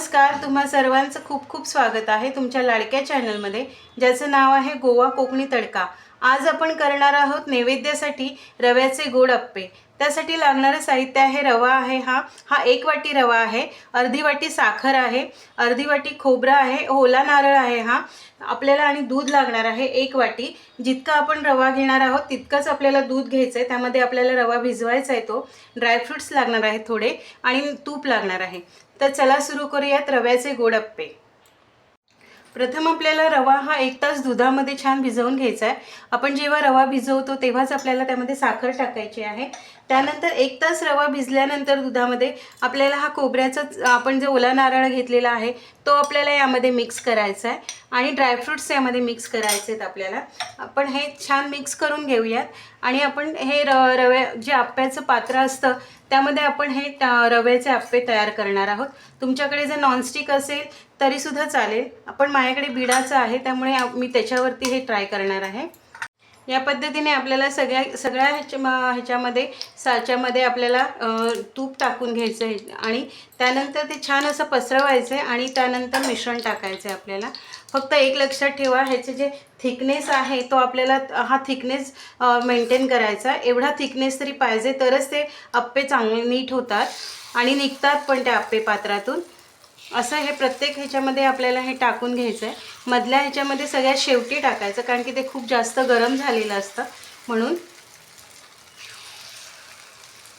नमस्कार तुम्हा सर्वांचं खूप खूप स्वागत आहे तुमच्या लाडक्या चॅनलमध्ये ज्याचं नाव आहे गोवा कोकणी तडका. आज आपण करणार आहोत नैवेद्यासाठी रव्याचे गोड अप्पे. त्यासाठी लागणारं साहित्य आहे रवा आहे हा. हा एक वाटी रवा आहे अर्धी वाटी साखर आहे अर्धी वाटी खोबरं आहे ओला नारळ आहे हा. आपल्याला आणि दूध लागणार आहे एक वाटी. जितका आपण रवा घेणार आहोत तितकंच आपल्याला दूध घ्यायचं आहे त्यामध्ये आपल्याला रवा भिजवायचा आहे तो. ड्रायफ्रुट्स लागणार आहेत थोडे आणि तूप लागणार आहे. तर चला सुरू करूयात रव्याचे गोड अप्पे प्रथम आपल्याला रवा हा एक तास दुधामध्ये छान भिजवून घ्यायचा आहे आपण जेव्हा रवा भिजवतो तेव्हाच आपल्याला त्यामध्ये साखर टाकायची आहे. त्यानंतर एक तास रवा भिजल्यानंतर दुधामध्ये आपल्याला हा खोबऱ्याचा आपण जो ओला नारळ घेतलेला आहे तो आपल्याला यामध्ये मिक्स करायचा आहे आणि ड्रायफ्रुट्स यामध्ये मिक्स करायचे आहेत आपल्याला. आपण हे छान मिक्स करून घेऊयात. आणि आपण हे र रव्या जे आप्याचं पात्र असतं त्यामध्ये आपण हे रव्याचे आप्पे तयार करणार आहोत. तुमच्याकडे जर नॉनस्टिक असेल तरीसुद्धा चालेल. आपण माझ्याकडे बिडाचं आहे त्यामुळे मी त्याच्यावरती हे ट्राय करणार आहे. या पद्धतीने आपल्याला सगळ्या सगळ्या ह्याच्या ह्याच्यामध्ये साच्यामध्ये आपल्याला तूप टाकून घ्यायचं आहे. आणि त्यानंतर ते छान असं पसरवायचं आहे आणि त्यानंतर मिश्रण टाकायचं आहे आपल्याला. फक्त एक लक्षात ठेवा ह्याचे जे थिकनेस आहे तो आपल्याला हा थिकनेस मेंटेन करायचा. एवढा थिकनेस तरी पाहिजे तरच ते अप्पे चांगले नीट होतात. आणि निघतात पण त्या अप्पे पात्रातून. असं हे प्रत्येक ह्याच्यामध्ये आपल्याला हे टाकून घ्यायचं आहे मधल्या ह्याच्यामध्ये सगळ्यात शेवटी टाकायचं कारण की ते खूप जास्त गरम झालेलं असतं. म्हणून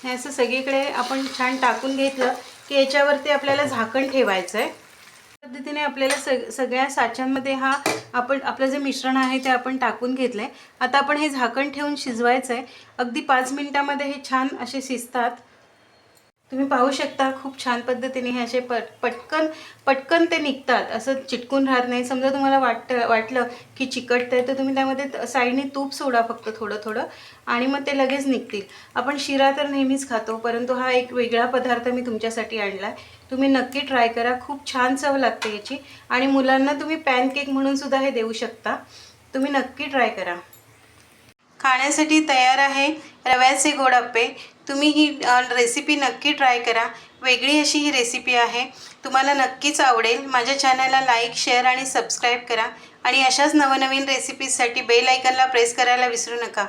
हे असं सगळीकडे आपण छान टाकून घेतलं की याच्यावरती आपल्याला झाकण ठेवायचं आहे पद्धतीने आपल्याला सग सगळ्या साच्यांमध्ये हा आपण आपलं जे मिश्रण आहे ते आपण टाकून घेतलं आहे आता आपण हे झाकण ठेवून शिजवायचं आहे अगदी पाच मिनिटामध्ये हे छान असे शिजतात. तुम्ही पाहू शकता खूप छान पद्धतीने हे असे पट पटकन पटकन ते निघतात. असं चिटकून राहत नाही. समजा तुम्हाला वाटतं वाटलं की चिकटतं आहे तर तुम्ही त्यामध्ये त- साईडने तूप सोडा फक्त थोडं थोडं आणि मग ते लगेच निघतील. आपण शिरा तर नेहमीच खातो परंतु हा एक वेगळा पदार्थ मी तुमच्यासाठी आणला आहे तुम्ही नक्की ट्राय करा. खूप छान चव लागते याची. आणि मुलांना तुम्ही पॅनकेक म्हणून सुद्धा हे देऊ शकता. तुम्ही नक्की ट्राय करा. खाण्यासाठी तयार आहे. रव्याचे गोडाप्पे. तुम्ही ही रेसिपी नक्की ट्राय करा. वेगळी अशी ही रेसिपी आहे. तुम्हाला नक्कीच आवडेल. माझ्या चॅनलला लाईक शेअर आणि सबस्क्राईब करा. आणि अशाच नवनवीन रेसिपीजसाठी बेल आयकनला प्रेस करायला विसरू नका.